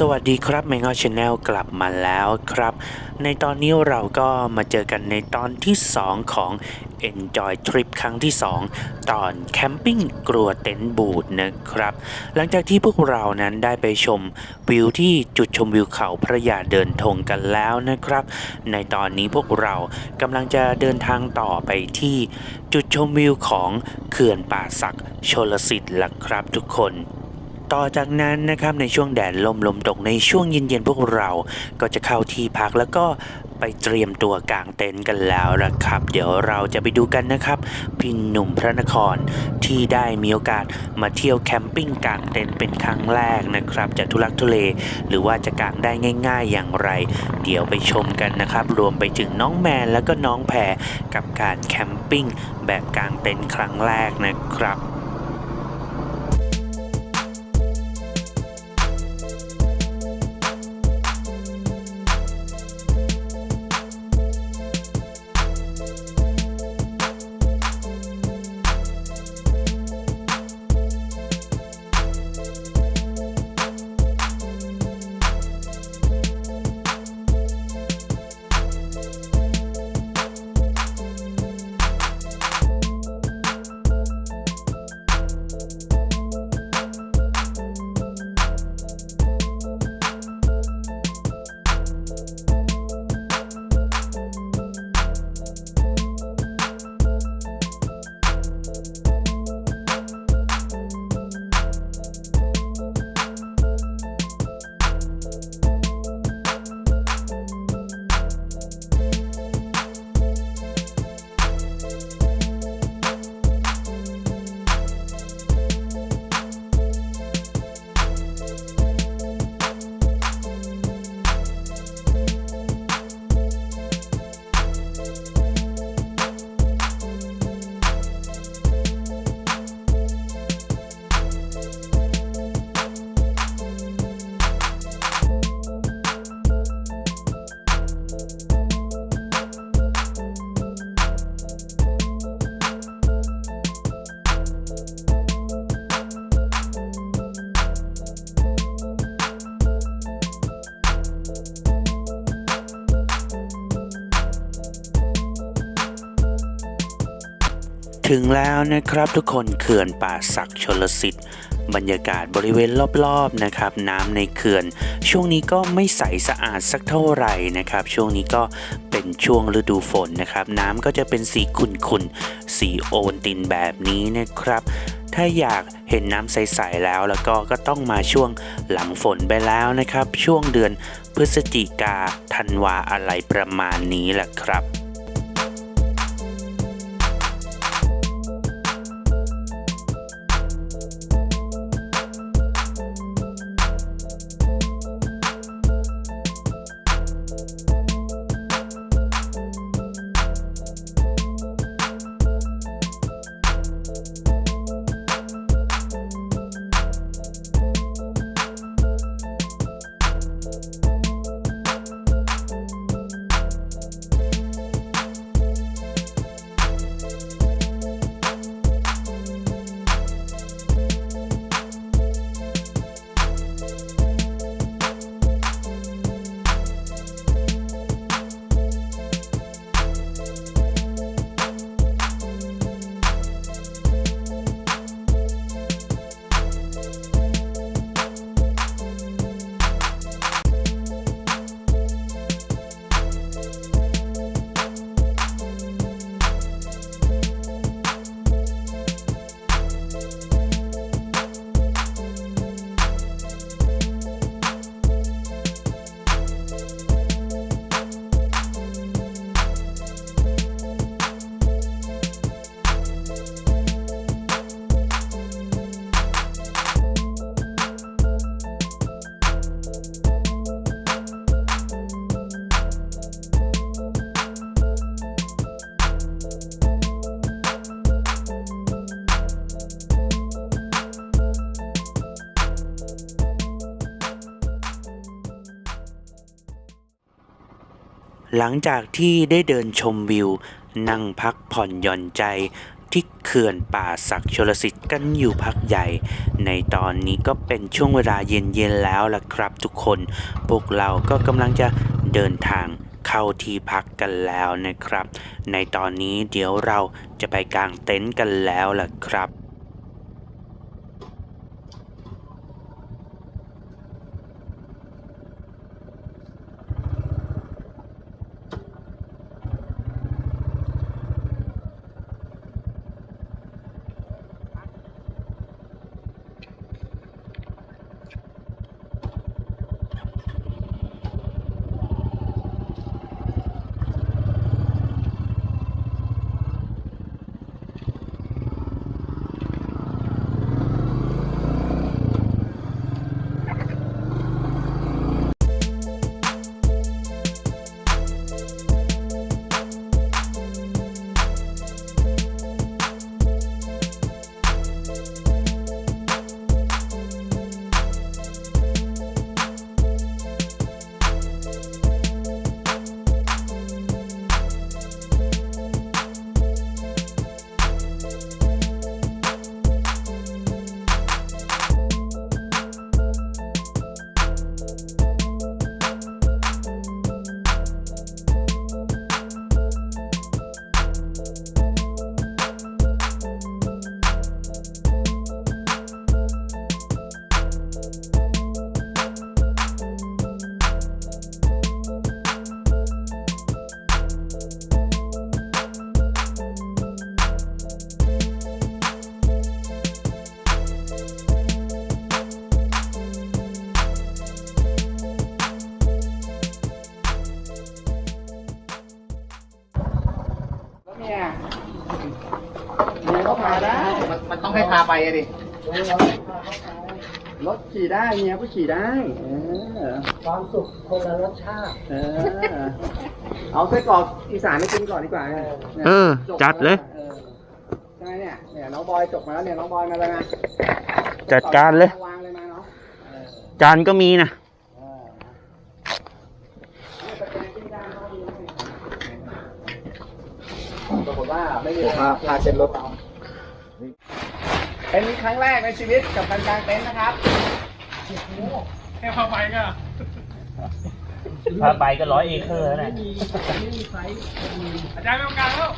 สวัสดีครับ m ม g อชาแนลกลับมาแล้วครับ ในตอนนี้เราก็มาเจอกันในตอนที่ 2 ของ Enjoy Trip ครั้งที่ 2 ตอนแคมปิ้งกลัวเต็นท์บูดนะครับ หลังจากที่พวกเรานั้นได้ไปชมวิวที่จุดชมวิวเขาพระยาเดินธงกันแล้วนะครับ ในตอนนี้พวกเรากำลังจะเดินทางต่อไปที่จุดชมวิวของเขื่อนป่าสักชลสิทธิ์ละครับทุกคน ต่อจากนั้นนะครับในช่วงแดดลมลมตกในช่วงเย็นๆพวกเราก็จะเข้าที่พักแล้วก็ไปเตรียมตัวกางเต็นท์กันแล้วละครับ เดี๋ยวเราจะไปดูกันนะครับพี่หนุ่มพระนครที่ได้มีโอกาสมาเที่ยวแคมปิ้งกางเต็นท์เป็นครั้งแรกนะครับจะทุลักทุเลหรือว่าจะกางได้ง่าย ๆอย่างไร เดี๋ยวไปชมกันนะครับ รวมไปถึงน้องแมนแล้วก็น้องแพรกับการแคมปิ้งแบบกางเต็นท์ครั้งแรกนะครับ ถึงแล้วนะครับทุกคนเขื่อนป่าศักชลสิทธิ์บรรยากาศบริเวณรอบๆนะครับ น้ำในเขื่อน ช่วงนี้ก็ไม่ใสสะอาดสักเท่าไหร่นะครับ ช่วงนี้ก็เป็นช่วงฤดูฝนนะครับ น้ำก็จะเป็นสีขุ่นๆสีโอนตินแบบนี้นะครับ ถ้าอยากเห็นน้ำใสๆแล้วแล้วก็ก็ต้องมาช่วงหลังฝนไปแล้วนะครับ ช่วงเดือนพฤศจิกาธันวาอะไรประมาณนี้แหละครับ หลังจากที่ได้เดินชมวิว นั่งพักผ่อนหย่อนใจที่เขื่อนป่าศักดิ์ชลสิทธิ์กันอยู่พักใหญ่ ในตอนนี้ก็เป็นช่วงเวลาเย็นๆแล้วล่ะครับทุกคน พวกเราก็กำลังจะเดินทางเข้าที่พักกันแล้วนะครับ ในตอนนี้เดี๋ยวเราจะไปกางเต็นท์กันแล้วล่ะครับ องให้พาไปอะดิรถขี่ได้เมียก็ขี่ได้เออความสุขคนละรสชาติเออเอาไส้กรอกอีสานให้กินก่อนดีกว่าเนี่ยเออจบจัดเลย ออใช่ไหมเนี่ยเนี่ยน้องบอยจบมาแล้วเนี่ยน้องบอยมาเลยนะจัดการเลย วางเลยมาเนาะเออจานก็มีนะเออเนี่ยตะแกรงปิ้งย่างเขาดีนะปรากฏว่าไม่มีอะไรพาพาเช็ดรถเอา เป็นครั้งแรกในชีวิตกับการกางเต็นท์นะครับแค่เข้าไปก็พาไปก็ร้อยเอเคอร์แล้วนะอาจารย์ไม่ต้องการแล้ว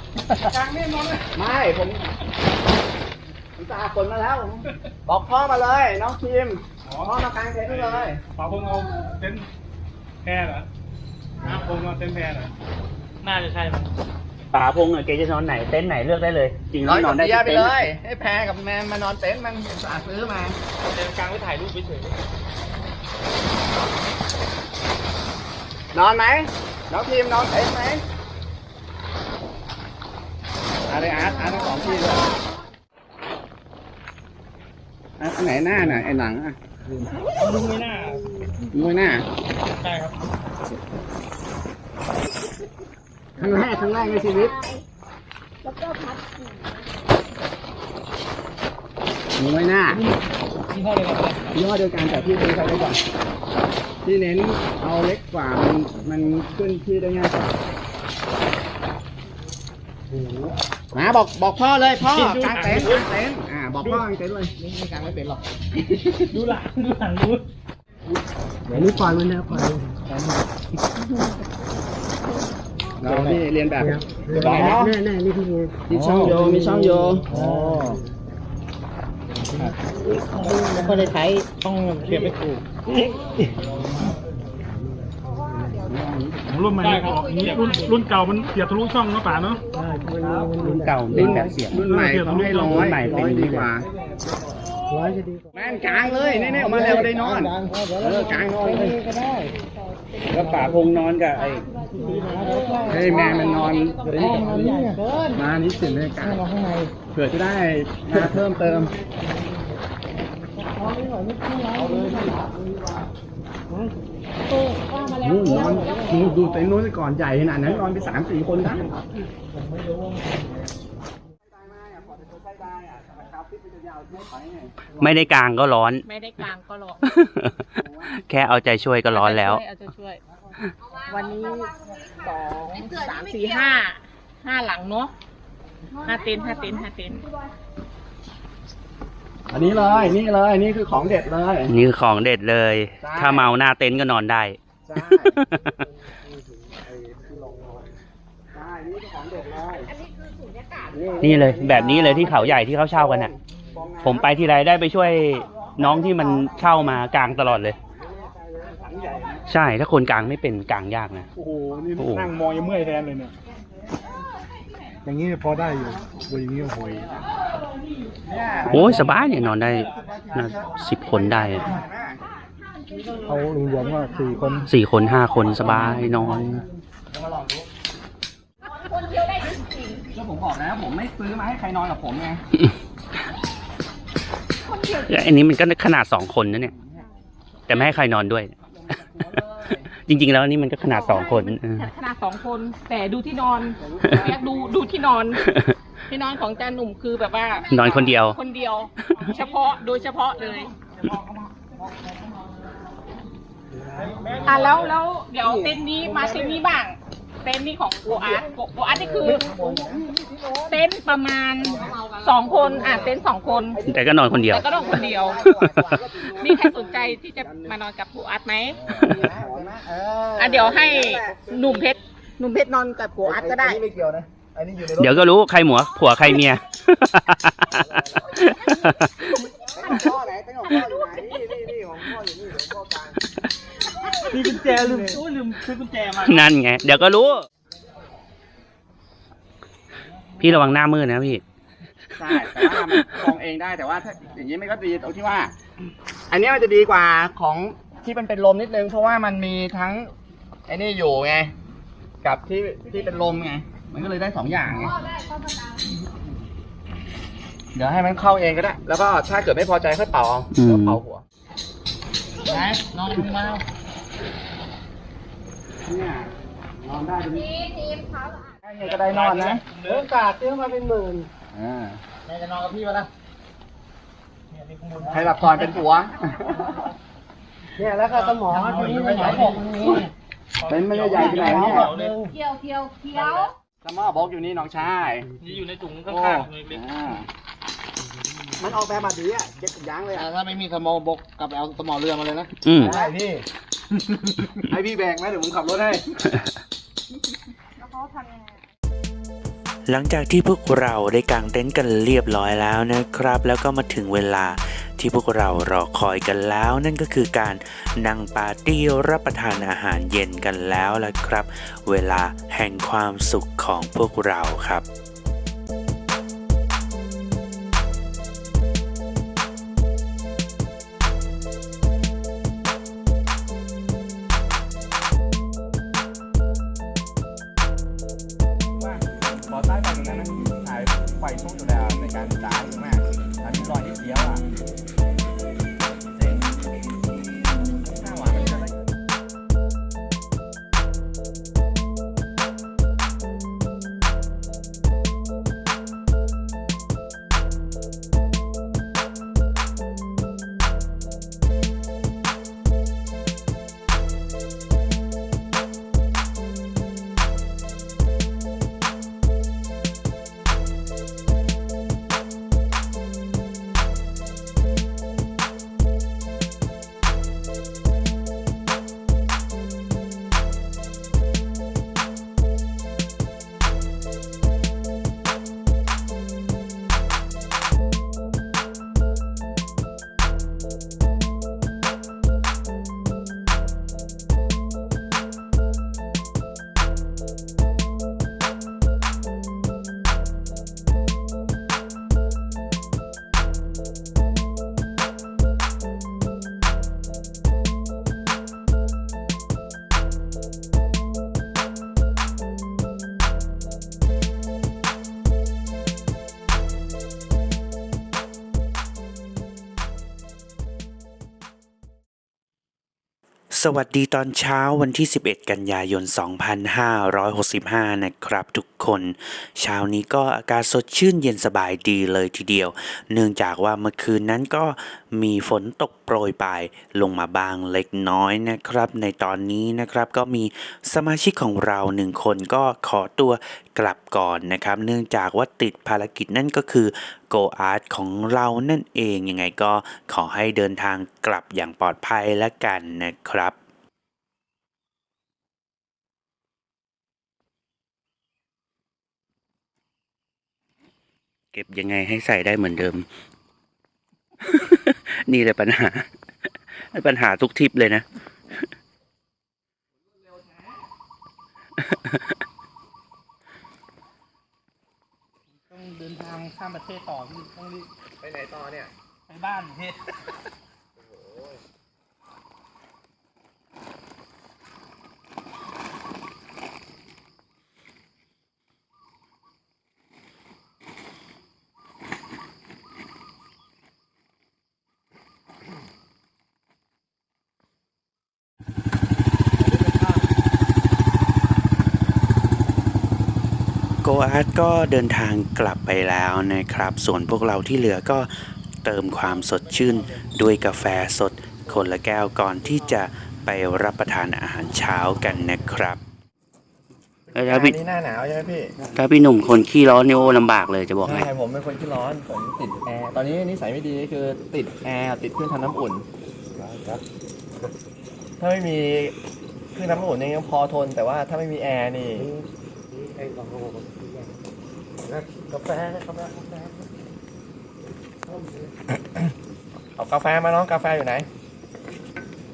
กลางนี่นอนเลยไม่ผมผมตาฝนมาแล้วผมบอกพ่อมาเลย น้องคิมพ่อมากางเต็นท์ให้เลยป๋าพงเอาเต็นท์แพรเหรอน้าพงเอาเต็นท์แพรเหรอน่าจะใช่มั้ง ป๋าพงษ์อะเกจะนอนไหนเต็นท์ไหนเลือกได้เลย จริงน้อยนนออนนได้ได้ทุกไปเต็นเลท์ยให้แพรกับแมนมานอนเต็นท์มันสาซื้อมาเต็นท์กลางไว้ถ่ายรูปเฉยนอนไหมน้องทีมนอนเต็นท์ไหมอะไรอาร์ตอาร์ตทั้งสองที่เลยอาร์ตอันไหนหน้าน่ะไอ้หนังอะๆลุงไม่น่ามวยหน้าใช่ครับ ครั้งแรกครั้งแรกในชีวิต แล้วก็พัดสีมวยหน้าที่ห้อเดียวกันเลยยี่ห้อเดียวกันแต่พี่ซื้อใครไว้ก่อนที่เน้นเอาเล็กกว่ามันมันขึ้นที่ได้ง่ายกว่ามาบอกบอกพ่อเลยพ่อกางเต็นท์กางเต็นท์อ่าบอกพ่อกางเต็นท์เลยไม่กางไม่เป็นหรอกดูหลังดูหลังดูเดี๋ยวนี้ปล่อยมันแล้วปล่อย เราที่เรียนแบบอ๋อแน่แน่นี่พี่เงี้ยมีช่องโยมีช่องโยอ๋อแล้วก็เลยใช้ต้องเทียบไม่ถูกรุ่นใหม่ไม่ออกนี้รุ่นรุ่นเก่ามันเสียบทะลุช่องเนาะป่าเนาะรุ่นเก่าเป็นแบบเสียบรุ่นใหม่เขาให้ร้อยร้อยดีกว่าร้อยจะดีกว่าแม่นกลางเลยแน่ๆออกมาเร็วได้นอนเออกลางนอนเลยก็ได้ แล้วป๋าพงนอนกับไอ้เฮ้แม่มันนอนห้องมันเนี่ยมานี่สิบนาฬิกาห้องเราข้างในเผื่อจะได้มาเพิ่มเติมนู่นนอนนู่นดูเต็นท์นู้นก่อนใหญ่ขนาดนั้นนอนไปสามสี่คนได้ ไม่ได้กลางก็ร้อน ไม่ได้กลางก็รอแค่เอาใจช่วยก็ร้อนแล้ว เอาจะช่วยวันนี้สองสามสี่ห้าห้าหลังเนาะห้าเต็นท์ห้าเต็นท์ห้าเต็นท์อันนี้เลย นี่เลย นี่คือของเด็ดเลย นี่คือของเด็ดเลย ใช่ ถ้าเมาหน้าเต็นท์ก็นอนได้ ใช่ใช่นี่คือของเด็ดเลย นี่เลย แบบนี้เลยที่เขาใหญ่ที่เขาเช่ากันอะ ผมไปทีไรได้ไปช่วยน้องที่มันเช่ามากลางตลอดเลยใช่ถ้าคนกลางไม่เป็นกลางยากนะ โอ้โห นี่โอ้โห นั่งมองยังเมื่อยแทนเลยเนี่ย อย่างนี้พอได้อยู่ดูอย่างนี้โอ้โหโอ้ยสบายเนี่ยนอนได้สิบคนได้อะเขารวมๆว่าสี่คนสี่คนห้าคนสบายนอน ก็ผมบอกแล้วผมไม่ซื้อมาให้ใครนอนกับผมไง อันนี้มันก็ขนาดสองคนนะเนี่ย แต่ไม่ให้ใครนอนด้วย จริง ๆ แล้วอันนี่มันก็ขนาดสองคนเออขนาดสองคน แต่ดูที่นอนอยากดูดูที่นอน ที่นอนของจานหนุ่มคือแบบว่า นอนคนเดียว คนเดียว เฉพาะโดยเฉพาะเลยอะแล้วแล้วเดี๋ยวเต็นท์นี้มาเต็นท์นี้บ้างเต็นท์นี้ของโกอาร์ตโกโกอาร์ตนี่คือ เต็นท์ประมาณสองคนอะเต็นท์สองคนแต่ก็นอนคนเดียว แต่ก็นอนคนเดียว มีใครสนใจที่จะมานอนกับโกอาร์ตไหมอะเดี๋ยวให้หนุ่มเพชรหนุ่มเพชรนอนกับโกอาร์ตก็ได้ ไม่เกี่ยวนะอันนี้อยู่ในรถเดี๋ยวก็รู้ใครหมัวผัวใครเมียเต้นของพ่อไหนเต้นของพ่ออยู่ไหน มีกุญแจลืมโอ้ลืมซื้อกุญแจมานั่นไง เดี๋ยวก็รู้ พี่ระวังหน้ามืดนะพี่ ใช่แต่ว่ามันมองเองได้แต่ว่าถ้าอย่างนี้มันก็ดีตรงที่ว่า อันเนี้ยมันจะดีกว่าของที่มันเป็นลมนิดนึง เพราะว่ามันมีทั้งไอ้นี่อยู่ไง กับที่ที่เป็นลมไง มันก็เลยได้สองอย่างไง เดี๋ยวให้มันเข้าเองก็ได้ แล้วก็ถ้าเกิดไม่พอใจค่อยเป่าเอาอืมแล้วเป่าหัวไหนนอนลงมา เนี่ยนอนได้ตรงนี้ได้ไงก็ได้นอนนะเดินกาดเตี้ยมาเป็นหมื่นอ่าแม่จะนอนกับพี่วะล่ะใครหลับก่อนเป็นผัว เนี่ยแล้วก็สมองทีนี้สมองบอกมันมีเป็นไม่ได้ใหญ่ที่ไหนเนี่ยเขียวเขียวเขียวสมอบอกอยู่นี่น้องชายนี่อยู่ในถุงโอ้ข้างๆเล็กอ่า มันออกแบบมาดีอะเก็บทุกอย่างเลยอะถ้าไม่มีสมองบกกลับไปเอาสมองเรือมาเลยนะอืมได้พี่ ให้พี่แบกไหมเดี๋ยวผมขับรถให้หลังจากที่พวกเราได้กางเต็นท์กันเรียบร้อยแล้วนะครับ แล้วก็มาถึงเวลาที่พวกเรารอคอยกันแล้ว นั่นก็คือการนั่งปาร์ตี้รับประทานอาหารเย็นกันแล้วละครับ เวลาแห่งความสุขของพวกเราครับ วัสดีตอนเช้าวันที่ 11 กันยายน 2565 นะครับทุกคน เช้านี้ก็อากาศสดชื่นเย็นสบายดีเลยทีเดียว เนื่องจากว่าเมื่อคืนนั้นก็มีฝนตกโปรยปลายลงมาบางเล็กน้อยนะครับ ในตอนนี้นะครับก็มีสมาชิกของเราหนึ่งคนก็ขอตัวกลับก่อนนะครับ เนื่องจากว่าติดภารกิจนั่นก็คือ Go Art ของเรานั่นเองยังไงก็ขอให้เดินทางกลับอย่างปลอดภัยและกันนะครับเก็บยังไงให้ใส่ได้เหมือนเดิม นี่แหละปัญหา ปัญหาทุกทิปเลยนะ ต้องเดินทางข้ามประเทศต่อพี่ต้องรีบไปไหนต่อเนี่ย ไปบ้านพี่ อาร์ตก็เดินทางกลับไปแล้วนะครับ ส่วนพวกเราที่เหลือก็เติมความสดชื่น ด้วยกาแฟสดคนละแก้วก่อนที่จะไปรับประทานอาหารเช้ากันนะครับถ้าพี่นี่หน้าหนาวใช่ไหมพี่ถ้าพี่หนุ่มคนขี้ร้อนนี่โอ้ลำบากเลยจะบอกให้ใช่ผมเป็นคนที่ร้อนผมติดแอร์ตอนนี้นิสัยไม่ดีคือติดแอร์ติดเครื่องทำน้ำอุ่นถ้าไม่มีเครื่องทำน้ำอุ่นเนี่ยยังพอทน แต่ว่าถ้าไม่มีแอร์นี่ไอ้ของ กาแฟกาแฟกาแฟเอากาแฟมาน้องกาแฟอยู่ไหน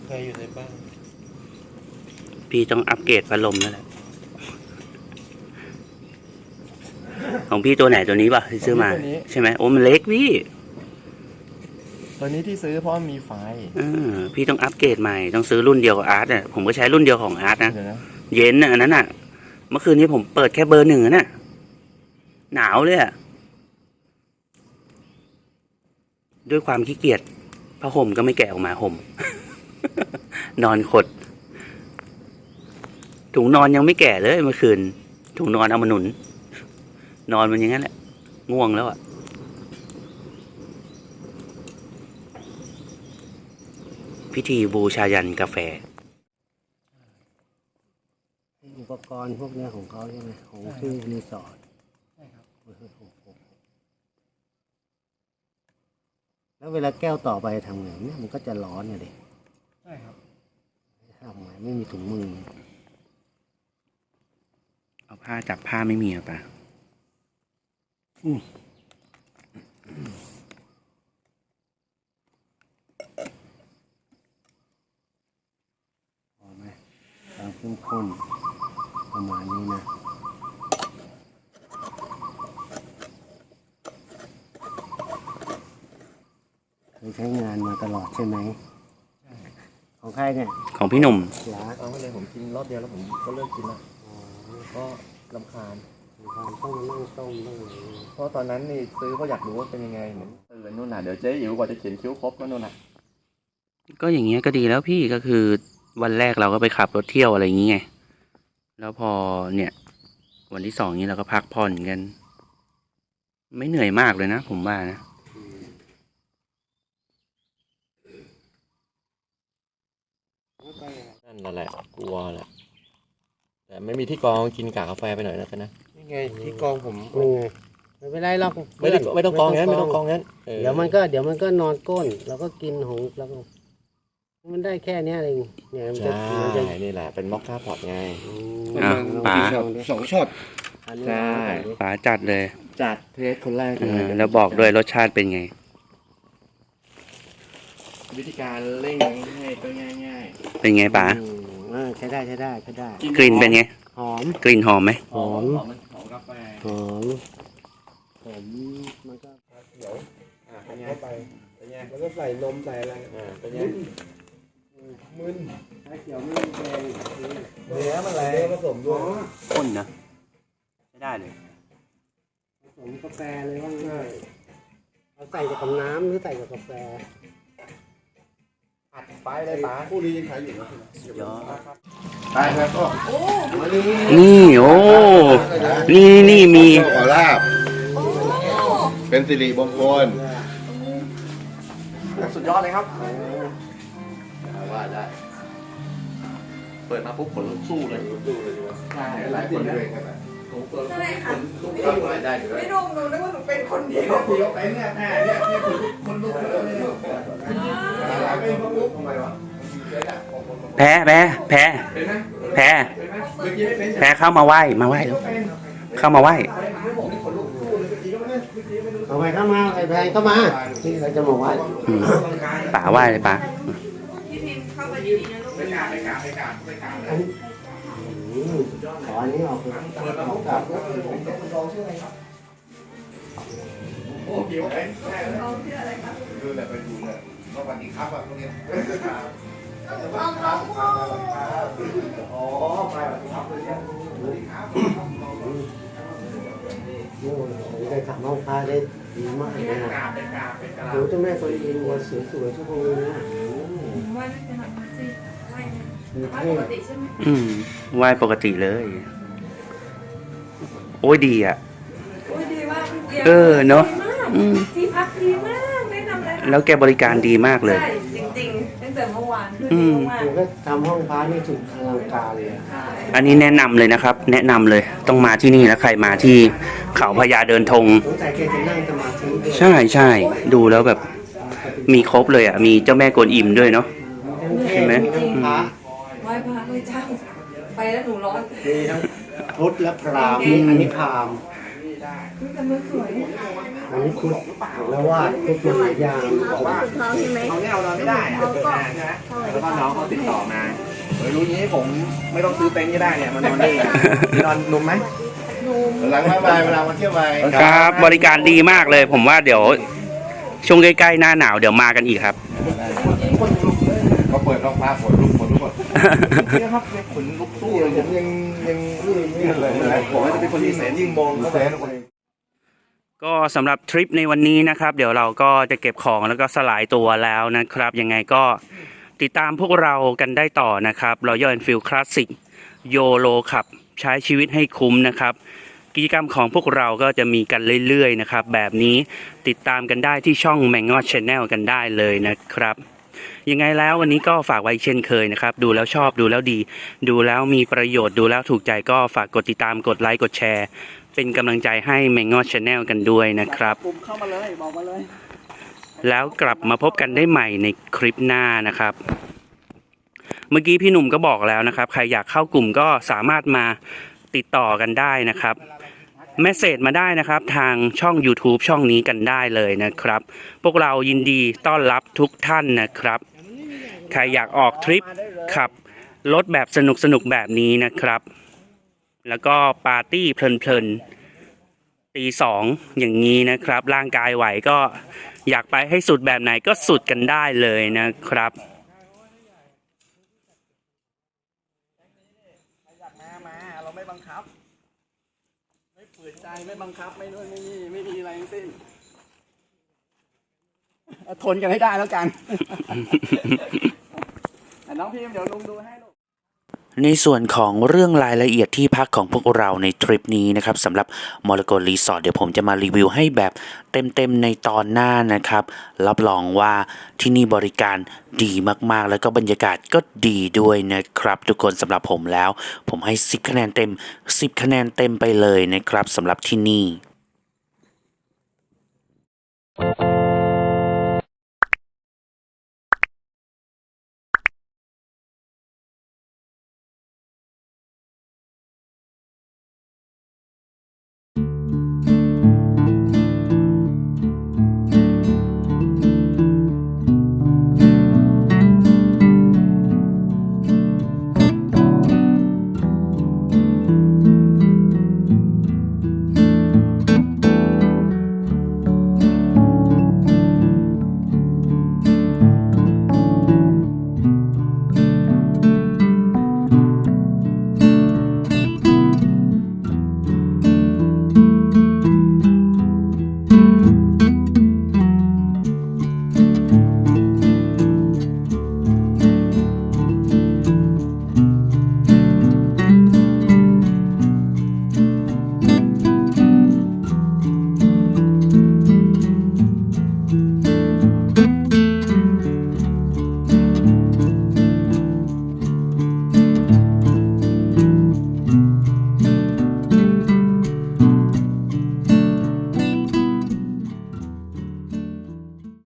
เคยอยู่ในบ้านพี่ต้องอัปเกรดพัดลมแล้วแหละของพี่ตัวไหนตัวนี้ป่ะที่ซื้อมาตัวนี้ใช่ไหมโอ้มันเล็กพี่ ตัวนี้ที่ซื้อเพราะมันมีไฟเออพี่ต้องอัปเกรดใหม่ต้องซื้อรุ่นเดียวกับอาร์ตอะผมก็ใช้รุ่นเดียวของอาร์ตนะเดี๋ยวนะเย็นน่ะอันนั้นน่ะ เมื่อคืนนี้ผมเปิดแค่เบอร์หนึ่งอะน่ะ หนาวเลยอะด้วยความขี้เกียจผ้าห่มก็ไม่แกะออกมาห่ม นอนขด ถุงนอนยังไม่แก่เลยเมื่อคืน ถุงนอนเอามาหนุน นอนมันอย่างนั้นแหละ ง่วงแล้วอะพิธีบูชายันกาแฟ อุปกรณ์พวกเนี้ยของเขาใช่ไหมของที่รีสอร์ทใช่ครับ แล้วเวลาแก้วต่อไปทำไงเนี่ยมันก็จะร้อนอะดิใช่ครับทำไงไม่มีถุงมือ เอาผ้าจับผ้าไม่มีหรอปะพอไหมตามเข้มข้นประมาณนี้นะ เคย ใช้งานมาตลอดใช่ไหมของใครเนี่ยของพี่หนุ่มหลาเอาไปเลยผมกินรอบเดียวแล้วผมก็เลิกกินแล้วอ๋อก็ลำคาญความต้องมานั่งต้มต้องอะไรนี่เพราะตอนนั้นนี่ซื้อเพราะอยากรู้ว่าเป็นยังไงเหมือนตื่นนู่นน่ะเดี๋ยวเจ๊อิ๋วกว่าจะเขียนคิ้วครบก็นู่นน่ะก็อย่างเงี้ยก็ดีแล้วพี่ก็คือวันแรกเราก็ไปขับรถเที่ยวอะไรอย่างเงี้ยแล้วพอเนี่ย วันที่สองนี้เราก็พักผ่อนกัน ไม่เหนื่อยมากเลยนะผมว่านะ นั่นแหละกลัวแหละแต่ไม่มีที่กรองกินกากกาแฟไปหน่อยแล้วกันนะนี่ไงที่กองผมไม่เป็นไรหรอกไม่ได้ไม่ต้องกรองงั้นไม่ต้องกรองงั้นออเดี๋ยวมันก็เดี๋ยวมันก็นอนก้นแล้วก็กินของแล้วก็มันได้แค่เนี้ยเองเนี่ยมันจะใช่มันจะนี่แหละเป็นม็อกค่าพอร์ตไงอะป๋าสองช็อตอันนี้ใช่ป๋าจัดเลย จัดเทสคนแรกเออแล้วบอกด้วยรสชาติเป็นไง วิธีการเร่งให้ก็ง่ายเป็นไงป๋าอืมอ่าใช้ได้ใช้ได้ใช้ได้ ๆกลิ่นเป็นไง หอม กลิ่นหอมไหมหอม หอมหอมกาแฟหอมหอมมันก็อะเป็นไงไปเป็นไงแล้วก็ใส่นมใส่อะไรอ่าเป็นไงมึนถ้าเขียวไม่แดงเนื้อมันแรงผสมด้วยข้นนะไม่ได้เลย ผสมกาแฟเลยว่าง่ายเอาใส่กับน้ำหรือใส่กับกาแฟอัด ไปเลยป๋าคู่นี้ยังขายอยู่นะยอดไปครับก็นี่โอ้ นี่นี่มีขอลาบ เป็นสิริมงคลสุดยอดเลยครับว่าได้ เปิดมาปุ๊บขนลุกสู้เลยสู้เลยใช่หลายคนด้วย กันผมเปิดลุกสู้ได้ด้วยไม่รู้หนูนึกว่าหนูเป็นคนเดียวเดียวไปเนี่ยแม่เนี่ยเนี่ยคนลุกคนลุกเลยหลายเป็นลุกทำไมวะแพ้แพ้แพ้เป็นไหมแพ้เป็นไหมเมื่อกี้ไม่เป็นแพ้เข้ามาไหว้มาไหว้แล้วเข้ามาไหว้ไม่บอกนี่ขนลุกสู้เลยเมื่อกี้ก็ไม่ได้เมื่อกี้ไม่รู้เอาไปเข้ามาไอ้แพงเข้ามาที่เราจะมาไหว้อืมป่าไหว้เลยป่าพี่พิมพ์เข้าไปดีๆนะลูกไปกราบไปกราบไปกราบไปกราบเลยอืม ขออันนี้ออกเลยเปิดมาปุ๊บกราบผมเป็นคนรองชื่ออะไรครับโอ้เกี่ยวไปแม่เลยเขาชื่ออะไรคะดูแหละไปดูเลยสวัสดีครับอะพวกนี้อ๋อไปสวัสดีครับเลยเนี่ยสวัสดีครับโอ้โหได้ทำห้องพระได้ดีมากเลยนะโอ้เจ้าแม่ตัวอินวัวสวยสวยๆทุกองค์เลยนะ นะมีว่าเทปพกติใช่ไหมอืมไหว้ปกติเลย โอ้ยดีอะ โอ้ยดีมากพี่ตียเออเนอะดีมากอืม ที่พักดีมากแนะนำเลยค่ะแล้วแกบริการดีมากเลย ใช่จริงๆตั้งแต่เมื่อวานคืออืดีมมากคือก็ทำห้องพระนี่สุดอลังการเลยอะ ๆใช่อันนี้แนะนำเลยนะครับ แนะนำเลย ต้องมาที่นี่แล้วใครมาที่เขาพญาเดินธง สงสัยแกจะนั่งสมาธิด้วยใช่ใช่ดูแล้วแบบมีครบเลยอะ มีเจ้าแม่กวนอิมด้วยเนาะมีทั้งเทเห็พนไหมมีทั้งพระ เจ้า ไปแล้วหนูร้อนมีทั้งพุทธและพราหมณ์อันนี้พราหมณ์อุ๊ยแต่มันสวยอันนี้พุทธแล้วว่าพุทธมหลายอย่างบอกว่าเขาเนี่ยเอานอนไม่ได้อะใช่ไหมแล้วก็น้องเขาติดต่อมาเฮ้ยรู้งี้ผมไม่ต้องซื้อเต็นท์ก็ได้เนี่ยมานอนนี่นอนนุ่มไหมหลังมาไปเวลามาเที่ยวไปครับ บริการดีมากเลย ผมว่าเดี๋ยวช่วงใกล้ๆหน้าหนาวเดี๋ยวมากันอีกครับ เขาเปิดรองฟ้าฝนลุกฝนลุกฝนเนี่ยครับเนี่ยขนลุกสู้เลยผมยังยังนี่เลยผมว่าจะเป็นคนที่แสนยิ่งมองเขาแสนคนก็สำหรับทริปในวันนี้นะครับ เดี๋ยวเราก็จะเก็บของแล้วก็สลายตัวแล้วนะครับ ยังไงก็ติดตามพวกเรากันได้ต่อนะครับ Royal Enfield Classic YOLO ขับ ใช้ชีวิตให้คุ้มนะครับ กิจกรรมของพวกเราก็จะมีกันเรื่อยๆนะครับ แบบนี้ติดตามกันได้ที่ช่อง m a n g o Channel กันได้เลยนะครับ ยังไงแล้ววันนี้ก็ฝากไว้เช่นเคยนะครับ ดูแล้วชอบดูแล้วดี ดูแล้วมีประโยชน์ดูแล้วถูกใจก็ฝากกดติดตามกดไลค์กดแชร์ เป็นกำลังใจให้ m a n g o Channel กันด้วยนะครับปุ่มเข้ามาเลยบอกมาเลย แล้วกลับมาพบกันได้ใหม่ในคลิปหน้านะครับ เมื่อกี้พี่หนุ่มก็บอกแล้วนะครับ ใครอยากเข้ากลุ่มก็สามารถมาติดต่อกันได้นะครับ เมสเซจมาได้นะครับทางช่อง YouTube ช่องนี้กันได้เลยนะครับ พวกเรายินดีต้อนรับทุกท่านนะครับ ใครอยากออกทริปขับรถแบบสนุกสนุกแบบนี้นะครับ แล้วก็ปาร์ตี้เพลินๆตีสองอย่างนี้นะครับ ร่างกายไหวก็อยากไปให้สุดแบบไหนก็สุดกันได้เลยนะครับ อยากมามาเราไม่บังคับ ไม่ ฝืนใจไม่บังคับไม่นู่นไม่นี่ไม่มีอะไรทั้งสิ้นเอาทนกันให้ได้แล้วกันแต่น้องพิมเดี๋ยวลุงดูให้ลูก ในส่วนของเรื่องรายละเอียดที่พักของพวกเราในทริปนี้นะครับสำหรับมรกรีสอร์ทเดี๋ยวผมจะมารีวิวให้แบบเต็มๆในตอนหน้านะครับ รับรองว่าที่นี่บริการดีมากๆ แล้วก็บรรยากาศก็ดีด้วยนะครับ ทุกคนสำหรับผมแล้ว ผมให้ 10 คะแนนเต็ม 10 คะแนนเต็มไปเลยนะครับสำหรับที่นี่